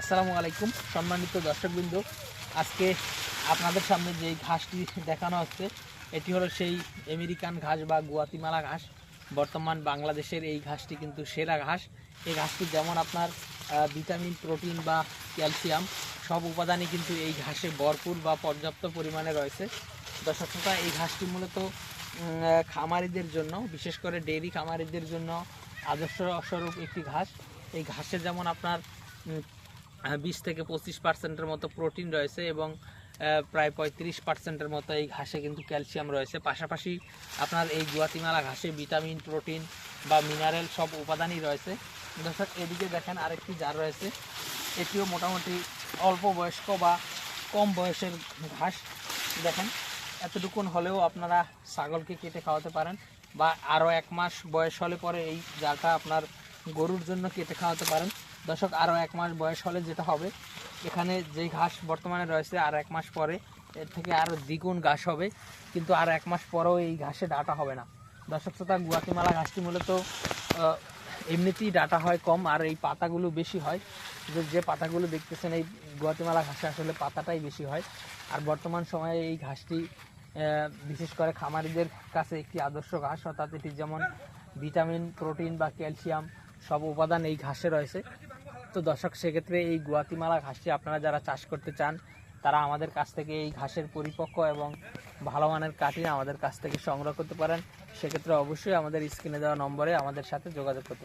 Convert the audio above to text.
আসসালামু আলাইকুম, সম্মানিত দর্শকবৃন্দ। আজকে আপনাদের সামনে যে ঘাসটি দেখানো হচ্ছে, এটি হলো সেই আমেরিকান ঘাস বা গুয়াতিমালা ঘাস। বর্তমান বাংলাদেশের এই ঘাসটি কিন্তু সেরা ঘাস। এই ঘাসটি যেমন আপনার ভিটামিন, প্রোটিন বা ক্যালসিয়াম, সব উপাদানই কিন্তু এই ঘাসে ভরপুর বা পর্যাপ্ত পরিমাণে রয়েছে। দর্শক শ্রোতা, এই ঘাসটি মূলত খামারিদের জন্য, বিশেষ করে ডেইরি খামারিদের জন্য আদর্শ স্বরূপ একটি ঘাস। এই ঘাসে যেমন আপনার বিশ থেকে পঁচিশ পার্সেন্টের মতো প্রোটিন রয়েছে এবং প্রায় পঁয়ত্রিশ পার্সেন্টের মতো এই ঘাসে কিন্তু ক্যালসিয়াম রয়েছে। পাশাপাশি আপনার এই গুয়াতিমালা ঘাসে ভিটামিন, প্রোটিন বা মিনারেল সব উপাদানই রয়েছে। দর্শক, এদিকে দেখেন আরেকটি জার রয়েছে। এটিও মোটামুটি অল্প বয়স্ক বা কম বয়সের ঘাস। দেখেন, এতটুকুন হলেও আপনারা ছাগলকে কেটে খাওয়াতে পারেন বা আরও এক মাস বয়স হলে পরে এই জারটা আপনার গরুর জন্য কেটে খাওয়াতে পারেন? দর্শক, আরও এক মাস বয়স হলে যেটা হবে, এখানে যেই ঘাস বর্তমানে রয়েছে, আর এক মাস পরে এর থেকে আরও দ্বিগুণ ঘাস হবে, কিন্তু আর এক মাস পরেও এই ঘাসে ডাটা হবে না। দর্শক শ্রোতা গুয়াতিমালা ঘাসটি মূলত এমনিতেই ডাটা হয় কম, আর এই পাতাগুলো বেশি হয়। যে যে পাতাগুলো দেখতেছেন, এই গুয়াতিমালা ঘাসে আসলে পাতাটাই বেশি হয়। আর বর্তমান সময়ে এই ঘাসটি বিশেষ করে খামারিদের কাছে একটি আদর্শ ঘাস, অর্থাৎ এটি যেমন ভিটামিন, প্রোটিন বা ক্যালসিয়াম সব উপাদান এই ঘাসে রয়েছে। তো দর্শক, সেক্ষেত্রে এই গুয়াতিমালা ঘাসটি আপনারা যারা চাষ করতে চান, তারা আমাদের কাছ থেকে এই ঘাসের পরিপক্ক এবং ভালো মানের কাটিয়ে আমাদের কাছ থেকে সংগ্রহ করতে পারেন। সেক্ষেত্রে অবশ্যই আমাদের স্ক্রিনে দেওয়া নম্বরে আমাদের সাথে যোগাযোগ করতে পারেন।